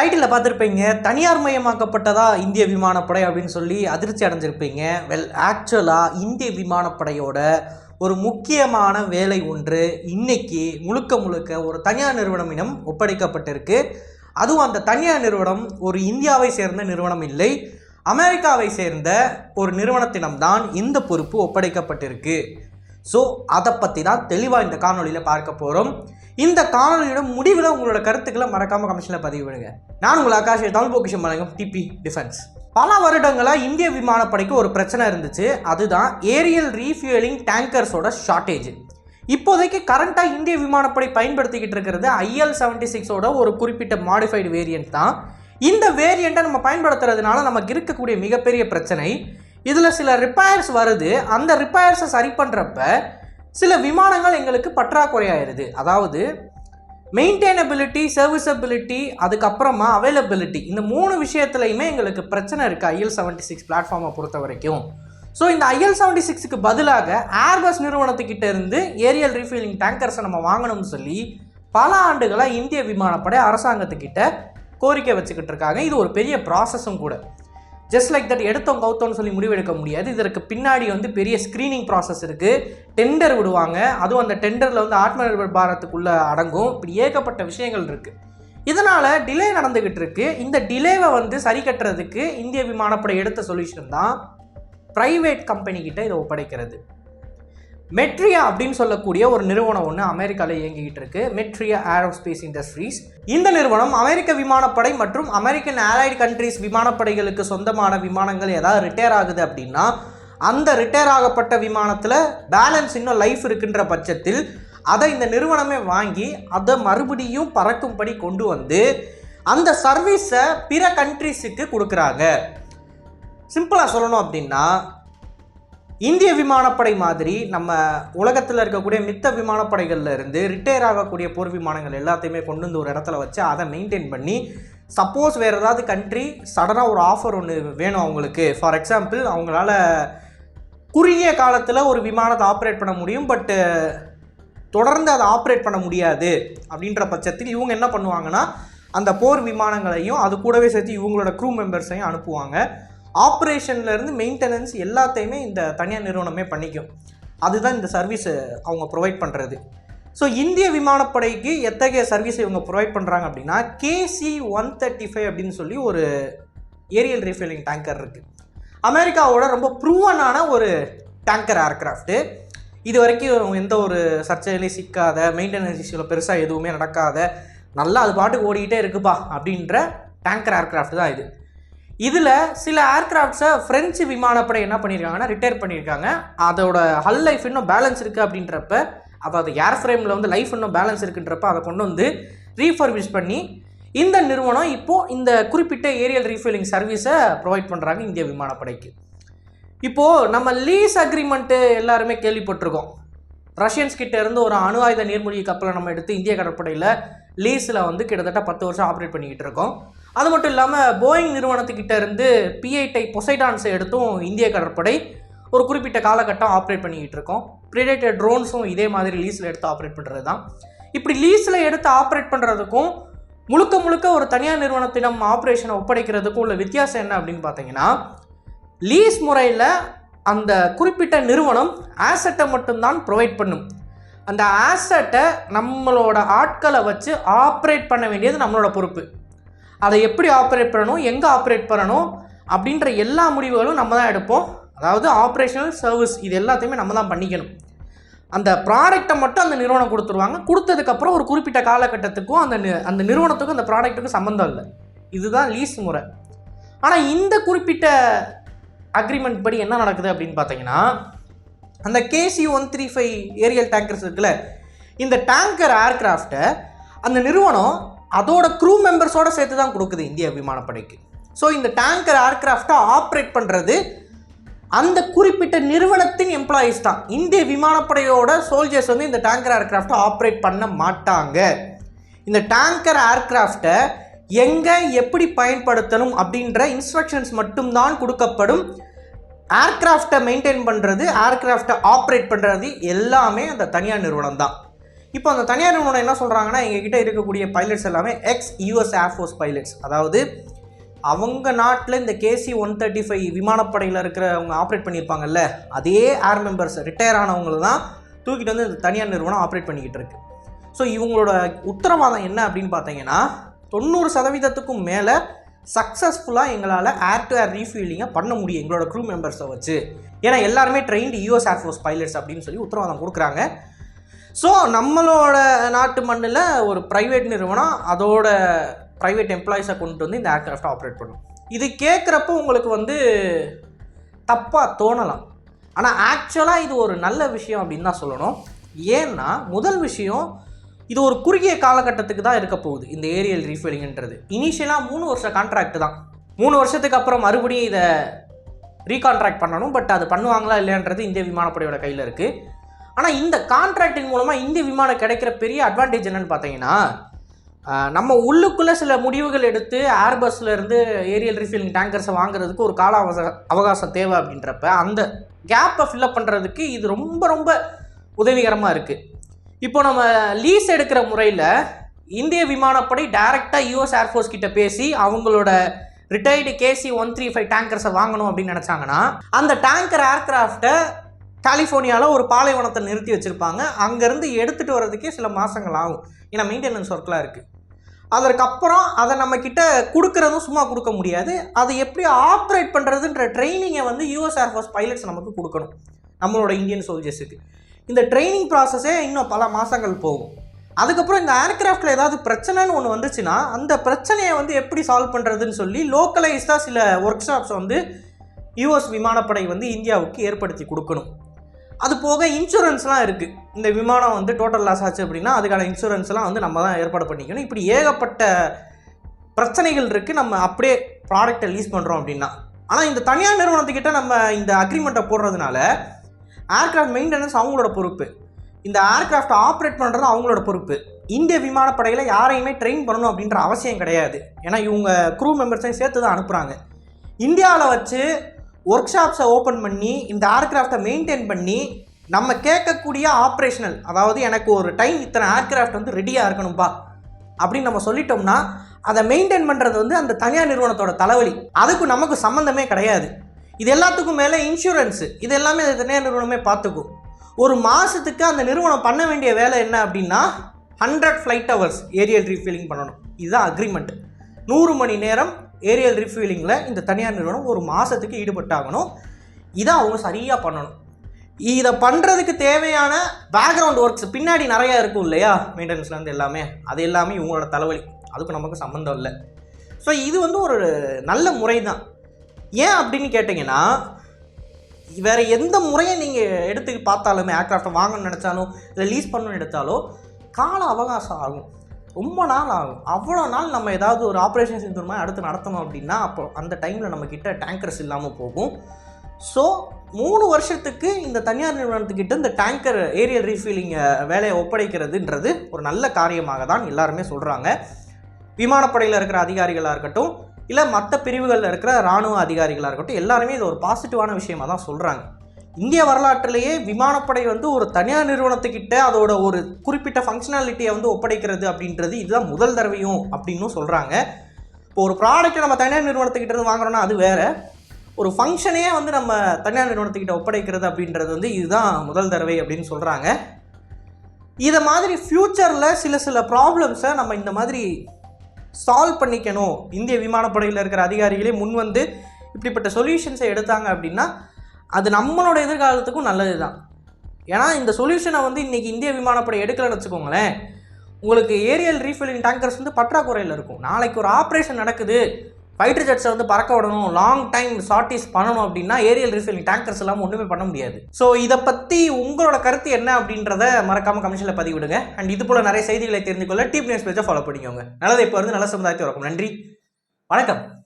டைட்டிலில் பார்த்துருப்பீங்க தனியார் மயமாக்கப்பட்டதா இந்திய விமானப்படை அப்படின்னு சொல்லி அதிர்ச்சி அடைஞ்சிருப்பீங்க. வெல் ஆக்சுவலாக இந்திய விமானப்படையோட ஒரு முக்கியமான வேலை ஒன்று இன்னைக்கு முழுக்க முழுக்க ஒரு தனியார் நிறுவனமிடம் ஒப்படைக்கப்பட்டிருக்கு. அதுவும் அந்த தனியார் நிறுவனம் ஒரு இந்தியாவை சேர்ந்த நிறுவனம் இல்லை அமெரிக்காவை சேர்ந்த ஒரு நிறுவனத்திடம்தான் இந்த பொறுப்பு ஒப்படைக்கப்பட்டிருக்கு. ஸோ அதை பற்றி தான் தெளிவாக இந்த காணொலியில் பார்க்க போகிறோம் இந்த காணொலியோட முடிவில் உங்களோட கருத்துக்களை மறக்காமல் கமிஷனில் பதிவு விடுங்க நான் உங்கள் ஆகாஷ் தமிழ் பொக்கிஷம் வழங்கும் டிபி டிஃபென்ஸ் பல வருடங்களாக இந்திய விமானப்படைக்கு ஒரு பிரச்சனை இருந்துச்சு. அதுதான் ஏரியல் ரீஃபியூலிங் டேங்கர்ஸோட ஷார்ட்டேஜ் இப்போதைக்கு கரண்ட்டாக இந்திய விமானப்படை பயன்படுத்திக்கிட்டு இருக்கிறது ஐஎல் செவன்டி சிக்ஸோட ஒரு குறிப்பிட்ட மாடிஃபைடு வேரியன்ட் தான். இந்த வேரியண்ட்டை நம்ம பயன்படுத்துறதுனால நமக்கு இருக்கக்கூடிய மிகப்பெரிய பிரச்சனை இதில் சில ரிப்பேர்ஸ் வருது. அந்த ரிப்பேர்ஸை சரி பண்ணுறப்ப சில விமானங்கள் எங்களுக்கு பற்றாக்குறையாயிருது. அதாவது மெயின்டைனபிலிட்டி சர்வீசபிலிட்டி அதுக்கப்புறமா அவைலபிலிட்டி இந்த மூணு விஷயத்துலையுமே எங்களுக்கு பிரச்சனை இருக்குது ஐஎல் செவன்ட்டி சிக்ஸ் பிளாட்ஃபார்மை பொறுத்த வரைக்கும் ஸோ இந்த ஐஎல் செவன்ட்டி சிக்ஸுக்கு பதிலாக ஏர்பஸ் நிறுவனத்துக்கிட்ட இருந்து ஏரியல் ரீஃபில்லிங் டேங்கர்ஸை நம்ம வாங்கணும்னு சொல்லி பல ஆண்டுகளாக இந்திய விமானப்படை அரசாங்கத்துக்கிட்ட கோரிக்கை வச்சுக்கிட்டு இருக்காங்க. இது ஒரு பெரிய ப்ராசஸும் கூட. ஜஸ்ட் லைக் தட் எடுத்தோம் கவுத்தோம்னு சொல்லி முடிவெடுக்க முடியாது. இதற்கு பின்னாடி வந்து பெரிய ஸ்க்ரீனிங் ப்ராசஸ் இருக்குது டெண்டர் விடுவாங்க. அதுவும் அந்த டெண்டரில் வந்து ஆத்ம நிர்பர் பாரத்துக்குள்ளே அடங்கும். இப்படி ஏகப்பட்ட விஷயங்கள் இருக்குது இதனால் டிலே நடந்துக்கிட்டு இருக்கு. இந்த டிலேவை வந்து சரி கட்டுறதுக்கு இந்திய விமானப்படை எடுத்த சொல்யூஷன் தான் ப்ரைவேட் கம்பெனிக்கிட்ட இதை ஒப்படைக்கிறது. மெட்ரியா அப்படின்னு சொல்லக்கூடிய ஒரு நிறுவனம் ஒன்று அமெரிக்காவில் இயங்கிக்கிட்டு இருக்கு. மெட்ரியா ஏரோஸ்பேஸ் இண்டஸ்ட்ரீஸ் இந்த நிறுவனம் அமெரிக்க விமானப்படை மற்றும் அமெரிக்கன் ஏலைடு கண்ட்ரீஸ் விமானப்படைகளுக்கு சொந்தமான விமானங்கள் ஏதாவது ரிட்டையர் ஆகுது அப்படின்னா அந்த ரிட்டையர் ஆகப்பட்ட விமானத்தில் பேலன்ஸ் இன்னும் லைஃப் இருக்கின்ற பட்சத்தில் அதை இந்த நிறுவனமே வாங்கி அதை மறுபடியும் பறக்கும்படி கொண்டு வந்து அந்த சர்வீஸை பிற கண்ட்ரீஸுக்கு கொடுக்குறாங்க. சிம்பிளாக சொல்லணும் அப்படின்னா இந்திய விமானப்படை மாதிரி நம்ம உலகத்தில் இருக்கக்கூடிய மித்த விமானப்படைகளில் இருந்து ரிட்டையர் ஆகக்கூடிய போர் விமானங்கள் எல்லாத்தையுமே கொண்டு வந்து ஒரு இடத்துல வச்சு அதை மெயின்டைன் பண்ணி சப்போஸ் வேறு ஏதாவது கண்ட்ரி சடனாக ஒரு ஆஃபர் ஒன்று வேணும் அவங்களுக்கு. ஃபார் எக்ஸாம்பிள் அவங்களால குறுகிய காலத்தில் ஒரு விமானத்தை ஆப்ரேட் பண்ண முடியும் பட்டு தொடர்ந்து அதை ஆப்ரேட் பண்ண முடியாது அப்படின்ற பட்சத்தில் இவங்க என்ன பண்ணுவாங்கன்னா அந்த போர் விமானங்களையும் அது கூடவே சேர்த்து இவங்களோட க்ரூ மெம்பர்ஸையும் அனுப்புவாங்க. ஆப்ரேஷன்லேருந்து மெயின்டெனன்ஸ் எல்லாத்தையுமே இந்த தனியார் நிறுவனமே பண்ணிக்கும். அதுதான் இந்த சர்வீஸ் அவங்க ப்ரொவைட் பண்ணுறது ஸோ இந்திய விமானப்படைக்கு எத்தகைய சர்வீஸ் இவங்க ப்ரொவைட் பண்ணுறாங்க அப்படின்னா கேசி ஒன் தேர்ட்டி ஃபைவ் அப்படின்னு சொல்லி ஒரு ஏரியல் ரீஃபில்லிங் டேங்கர் இருக்குது அமெரிக்காவோட ரொம்ப ப்ரூவனான ஒரு டேங்கர் ஏர்க்ராஃப்ட்டு இது வரைக்கும் எந்த ஒரு சர்ச்சையிலையும் சிக்காத மெயின்டெனன்ஸ் இஷ்யூவில் பெருசாக எதுவுமே நடக்காத நல்லா அது பாட்டுக்கு ஓடிக்கிட்டே இருக்குப்பா அப்படின்ற டேங்கர் ஏர்க்ராஃப்ட் தான் இது. இதில் சில ஏர்க்ராஃப்ட்ஸை ஃப்ரெஞ்சு விமானப்படை என்ன பண்ணியிருக்காங்கன்னா ரிட்டையர் பண்ணியிருக்காங்க அதோட ஹல் லைஃப் இன்னும் பேலன்ஸ் இருக்குது அப்படின்றப்ப அதாவது ஏர் ஃப்ரேமில் வந்து லைஃப் இன்னும் பேலன்ஸ் இருக்குன்றப்ப அதை கொண்டு வந்து ரீஃபர்மிஷ் பண்ணி இந்த நிறுவனம் இப்போது இந்த குறிப்பிட்ட ஏரியல் ரீஃபில்லிங் சர்வீஸை ப்ரொவைட் பண்ணுறாங்க இந்திய விமானப்படைக்கு. இப்போது நம்ம லீஸ் அக்ரிமெண்ட்டு எல்லாருமே கேள்விப்பட்டிருக்கோம். ரஷ்யன்ஸ் கிட்ட இருந்து ஒரு அணு ஆயுத நீர்மூழ்கி கப்பலை நம்ம எடுத்து இந்திய கடற்படையில் லீஸில் வந்து கிட்டத்தட்ட பத்து வருஷம் ஆப்ரேட் பண்ணிக்கிட்டு இருக்கோம். அது மட்டும் இல்லாமல் போயிங் நிறுவனத்துக்கிட்ட இருந்து பிஐடை பொசைடான்ஸை எடுத்தும் இந்திய கடற்படை ஒரு குறிப்பிட்ட காலகட்டம் ஆப்ரேட் பண்ணிக்கிட்டு இருக்கோம். ப்ரிடேட்டர் ட்ரோன்ஸும் இதே மாதிரி லீஸில் எடுத்து ஆப்ரேட் பண்ணுறது தான் இப்படி லீஸில் எடுத்து ஆப்ரேட் பண்ணுறதுக்கும் முழுக்க முழுக்க ஒரு தனியார் நிறுவனத்திடம் ஆப்ரேஷனை ஒப்படைக்கிறதுக்கும் உள்ள வித்தியாசம் என்ன அப்படின்னு பார்த்தீங்கன்னா லீஸ் முறையில் அந்த குறிப்பிட்ட நிறுவனம் ஆசட்டை மட்டும்தான் ப்ரொவைட் பண்ணும். அந்த ஆசட்டை நம்மளோட ஆட்களை வச்சு ஆப்ரேட் பண்ண வேண்டியது நம்மளோட பொறுப்பு. அதை எப்படி ஆப்ரேட் பண்ணணும் எங்கே ஆப்ரேட் பண்ணணும் அப்படின்ற எல்லா முடிவுகளும் நம்ம தான் எடுப்போம். அதாவது ஆப்ரேஷனல் சர்வீஸ் இது எல்லாத்தையுமே நம்ம தான் பண்ணிக்கணும். அந்த ப்ராடக்ட்டை மட்டும் அந்த நிறுவனம் கொடுத்துருவாங்க. கொடுத்ததுக்கப்புறம் ஒரு குறிப்பிட்ட காலகட்டத்துக்கும் அந்த அந்த நிறுவனத்துக்கும் அந்த ப்ராடக்ட்டுக்கும் சம்மந்தம் இல்லை. இதுதான் லீஸ் முறை. ஆனால் இந்த குறிப்பிட்ட அக்ரிமெண்ட் படி என்ன நடக்குது அப்படின்னு பார்த்தீங்கன்னா அந்த KC one three five aerial tankers இருக்குல்ல இந்த டேங்கர் ஏர்கிராஃப்டை அந்த நிறுவனம் அதோட க்ரூ மெம்பர்ஸோட சேர்த்து தான் கொடுக்குது இந்திய விமானப்படைக்கு. ஸோ இந்த டேங்கர் ஏர்கிராஃப்டை ஆப்ரேட் பண்ணுறது அந்த குறிப்பிட்ட நிறுவனத்தின் எம்ப்ளாயீஸ் தான். இந்திய விமானப்படையோட சோல்ஜர்ஸ் வந்து இந்த டேங்கர் ஏர்கிராஃப்டை ஆப்ரேட் பண்ண மாட்டாங்க. இந்த டேங்கர் ஏர்கிராஃப்டை எங்கே எப்படி பயன்படுத்தணும் அப்படின்ற இன்ஸ்ட்ரக்ஷன்ஸ் மட்டும்தான் கொடுக்கப்படும். ஏர்கிராஃப்டை மெயின்டைன் பண்ணுறது ஏர்கிராஃப்டை ஆப்ரேட் பண்ணுறது எல்லாமே அந்த தனியார் நிறுவனம் தான். இப்போ அந்த தனியார் நிறுவனம் என்ன சொல்கிறாங்கன்னா எங்ககிட்ட இருக்கக்கூடிய பைலட்ஸ் எல்லாமே எக்ஸ் யூஎஸ் ஏர்ஃபோர்ஸ் பைலட்ஸ் அதாவது அவங்க நாட்டில் இந்த கேசி ஒன் தேர்ட்டி ஃபைவ் விமானப்படையில் இருக்கிறவங்க ஆப்ரேட் பண்ணியிருப்பாங்கல்ல அதே ஏர் மெம்பர்ஸ் ரிட்டையர் ஆனவங்களை தான் தூக்கிட்டு வந்து இந்த தனியார் நிறுவனம் ஆப்ரேட் பண்ணிக்கிட்டு இருக்கு. ஸோ இவங்களோட உத்தரவாதம் என்ன அப்படின்னு பார்த்தீங்கன்னா தொண்ணூறு சதவீதத்துக்கும் மேலே சக்ஸஸ்ஃபுல்லாக எங்களால் ஏர் டு ஏர் ரீஃபீலிங்கை பண்ண முடியும் எங்களோட க்ரூ மெம்பர்ஸை வச்சு. ஏன்னா எல்லாருமே ட்ரெயின்டு யூஎஸ் ஏர்ஃபோர்ஸ் பைலட்ஸ் அப்படின்னு சொல்லி உத்தரவாதம் கொடுக்குறாங்க. ஸோ நம்மளோட நாட்டு மண்ணில் ஒரு ப்ரைவேட் நிறுவனம் அதோட ப்ரைவேட் எம்ப்ளாயிஸை கொண்டு வந்து இந்த ஏர்க்ராஃப்டை ஆப்ரேட் பண்ணும். இது கேட்குறப்போ உங்களுக்கு வந்து தப்பாக தோணலாம். ஆனால் ஆக்சுவலாக இது ஒரு நல்ல விஷயம் அப்படின்னு தான் சொல்லணும். ஏன்னா முதல் விஷயம் இது ஒரு குறுகிய காலகட்டத்துக்கு தான் இருக்க போகுது இந்த ஏரியல் ரீஃபில்லிங்ன்றது இனிஷியலாக மூணு வருஷ கான்ட்ராக்ட் தான். மூணு வருஷத்துக்கு அப்புறம் மறுபடியும் இதை ரீகான்ட்ராக்ட் பண்ணணும் பட் அது பண்ணுவாங்களா இல்லைன்றது இந்திய விமானப்படையோட கையில் இருக்குது ஆனால் இந்த கான்ட்ராக்டின் மூலமாக இந்திய விமானம் கிடைக்கிற பெரிய அட்வான்டேஜ் என்னன்னு பார்த்தீங்கன்னா நம்ம உள்ளுக்குள்ளே சில முடிவுகள் எடுத்து ஏர்பஸ்ல இருந்து ஏரியல் ரீஃபில்லிங் டேங்கர்ஸை வாங்குறதுக்கு ஒரு கால அவச- அவகாசம் தேவை அப்படின்றப்ப அந்த கேப்பை ஃபில்அப் பண்ணுறதுக்கு இது ரொம்ப ரொம்ப உதவிகரமாக இருக்குது இப்போ நம்ம லீஸ் எடுக்கிற முறையில் இந்திய விமானப்படை டைரெக்டாக யூஎஸ் ஏர்ஃபோர்ஸ் கிட்ட பேசி அவங்களோட retired KC one three five டேங்கர்ஸை வாங்கணும் அப்படின்னு நினச்சாங்கன்னா அந்த டேங்கர் ஏர்கிராஃப்டை கலிஃபோர்னியாவில் ஒரு பாலைவனத்தை நிறுத்தி வச்சுருப்பாங்க. அங்கேருந்து எடுத்துகிட்டு வர்றதுக்கே சில மாதங்கள் ஆகும். ஏன்னா மெயின்டெனன்ஸ் ஒர்க்லாம் இருக்குது அதற்கப்புறம் அதை நம்மக்கிட்ட கொடுக்குறதும் சும்மா கொடுக்க முடியாது. அதை எப்படி ஆப்ரேட் பண்ணுறதுன்ற ட்ரைனிங்கை வந்து யூஎஸ் ஏர்ஃபோர்ஸ் பைலட்ஸ் நமக்கு கொடுக்கணும். நம்மளோட இந்தியன் சோல்ஜர்ஸுக்கு இந்த ட்ரைனிங் ப்ராசஸே இன்னும் பல மாதங்கள் போகும். அதுக்கப்புறம் இந்த ஏர்கிராஃப்டில் ஏதாவது பிரச்சனைன்னு ஒன்று வந்துச்சுன்னா அந்த பிரச்சனையை வந்து எப்படி சால்வ் பண்ணுறதுன்னு சொல்லி லோக்கலைஸ்டாக சில ஒர்க் ஷாப்ஸ் வந்து யூஎஸ் விமானப்படை வந்து இந்தியாவுக்கு ஏற்படுத்தி கொடுக்கணும். அது போக இன்சூரன்ஸ்லாம் இருக்குது இந்த விமானம் வந்து டோட்டல் லாஸ் ஆச்சு அப்படின்னா அதுக்கான இன்சூரன்ஸ்லாம் வந்து நம்ம தான் ஏற்பாடு பண்ணிக்கணும். இப்படி ஏகப்பட்ட பிரச்சனைகள் இருக்குது நம்ம அப்படியே ப்ராடக்ட்டை லீஸ் பண்ணுறோம் அப்படின்னா. ஆனால் இந்த தனியார் நிறுவனத்துக்கிட்ட நம்ம இந்த அக்ரிமெண்ட்டை போடுறதுனால ஏர்கிராஃப்ட் மெயின்டெனன்ஸ் அவங்களோட பொறுப்பு. இந்த ஏர்கிராஃப்டை ஆப்ரேட் பண்ணுறது அவங்களோட பொறுப்பு. இந்திய விமானப்படையில் யாரையுமே ட்ரெயின் பண்ணணும் அப்படின்ற அவசியம் கிடையாது. ஏன்னா இவங்க க்ரூ மெம்பர்ஸையும் சேர்த்து தான் அனுப்புகிறாங்க இந்தியாவில் வச்சு ஒர்க் ஷாப்ஸை ஓப்பன் பண்ணி இந்த ஏர்கிராஃப்டை மெயின்டைன் பண்ணி நம்ம கேட்கக்கூடிய ஆப்ரேஷனல் அதாவது எனக்கு ஒரு டைம் இத்தனை ஏர்கிராஃப்ட் வந்து ரெடியாக இருக்கணும்பா அப்படின்னு நம்ம சொல்லிட்டோம்னா அதை மெயின்டைன் பண்ணுறது வந்து அந்த தனியார் நிறுவனத்தோட தலைவலி. அதுக்கு நமக்கு சம்மந்தமே கிடையாது. இது எல்லாத்துக்கும் மேலே இன்சூரன்ஸு இது எல்லாமே அந்த தனியார் நிறுவனமே பார்த்துக்கும். ஒரு மாதத்துக்கு அந்த நிறுவனம் பண்ண வேண்டிய வேலை என்ன அப்படின்னா hundred flight hours aerial refilling பண்ணணும். இதுதான் அக்ரிமெண்ட் நூறு மணி நேரம் ஏரியல் ரீஃபில்லிங்கில் இந்த தனியார் நிறுவனம் ஒரு மாதத்துக்கு ஈடுபட்டாகணும். இதை அவங்க சரியாக பண்ணணும். இதை பண்ணுறதுக்கு தேவையான பேக்ரவுண்ட் ஒர்க்ஸ் பின்னாடி நிறையா இருக்கும் இல்லையா? மெயின்டெனன்ஸ்லேருந்து எல்லாமே. அது எல்லாமே இவங்களோட தலைவலி. அதுக்கு நமக்கு சம்மந்தம் இல்லை. ஸோ இது வந்து ஒரு நல்ல முறை தான் ஏன் அப்படின்னு கேட்டிங்கன்னா வேறு எந்த முறையை நீங்கள் எடுத்து பார்த்தாலுமே ஏர்க்ராஃப்டை வாங்கணும்னு நினச்சாலும் இல்லை லீஸ் பண்ணணும்னு எடுத்தாலோ கால அவகாசம் ஆகும். ரொம்ப நாள் ஆகும். அவ்வளோ நாள் நம்ம ஏதாவது ஒரு ஆப்ரேஷன் செஞ்சோமா அடுத்து நடத்தணும் அப்படின்னா அப்போ அந்த டைமில் நம்மக்கிட்ட டேங்கர்ஸ் இல்லாமல் போகும். ஸோ மூணு வருஷத்துக்கு இந்த தனியார் நிறுவனத்துக்கிட்ட இந்த டேங்கர் ஏரியல் ரீஃபில்லிங் வேலையை ஒப்படைக்கிறதுன்றது ஒரு நல்ல காரியமாக தான் எல்லாருமே சொல்கிறாங்க விமானப்படையில் இருக்கிற அதிகாரிகளாக இருக்கட்டும் இல்லை மற்ற பிரிவுகளில் இருக்கிற இராணுவ அதிகாரிகளாக இருக்கட்டும் எல்லாருமே இது ஒரு பாசிட்டிவான விஷயமா தான் சொல்கிறாங்க இந்திய வரலாற்றிலேயே விமானப்படை வந்து ஒரு தனியார் நிறுவனத்துக்கிட்ட அதோட ஒரு குறிப்பிட்ட ஃபங்க்ஷனாலிட்டியை வந்து ஒப்படைக்கிறது அப்படின்றது இதுதான் முதல் தடவையும் அப்படின்னும் சொல்கிறாங்க இப்போ ஒரு ப்ராடக்ட்டை நம்ம தனியார் நிறுவனத்துக்கிட்ட இருந்து வாங்குறோம்னா அது வேறு. ஒரு ஃபங்க்ஷனே வந்து நம்ம தனியார் நிறுவனத்துக்கிட்ட ஒப்படைக்கிறது அப்படின்றது வந்து இதுதான் முதல் தடவை அப்படின்னு சொல்கிறாங்க இதை மாதிரி ஃப்யூச்சரில் சில சில ப்ராப்ளம்ஸை நம்ம இந்த மாதிரி சால்வ் பண்ணிக்கணும். இந்திய விமானப்படையில் இருக்கிற அதிகாரிகளே முன் வந்து இப்படிப்பட்ட சொல்யூஷன்ஸை எடுத்தாங்க அப்படின்னா அது நம்மளோட எதிர்காலத்துக்கும் நல்லது தான் ஏன்னா இந்த சொல்யூஷனை வந்து இன்றைக்கி இந்திய விமானப்படை எடுக்கலைன்னு வச்சுக்கோங்களேன். உங்களுக்கு ஏரியல் ரீஃபில்லிங் டேங்கர்ஸ் வந்து பற்றாக்குறையில் இருக்கும். நாளைக்கு ஒரு ஆப்ரேஷன் நடக்குது ஃபைட்டர் ஜெட்ஸை வந்து பறக்க விடணும் லாங் டைம் ஷார்ட்டிஸ் பண்ணணும் அப்படின்னா ஏரியல் ரீஃபில்லிங் டேங்கர்ஸ் இல்லாமல் ஒன்றுமே பண்ண முடியாது. ஸோ இதை பற்றி உங்களோட கருத்து என்ன அப்படின்றத மறக்காம கமிஷனில் பதிவிடுங்க. அண்ட் இது போல் நிறைய செய்திகளை தெரிஞ்சுக்கொள்ள கொள்ள டீப் நியூஸ் பேஜை ஃபாலோ பண்ணிக்கோங்க. நல்லதை இப்போ வந்து நல்ல சமுதாயத்தை வணக்கம் நன்றி. வணக்கம்.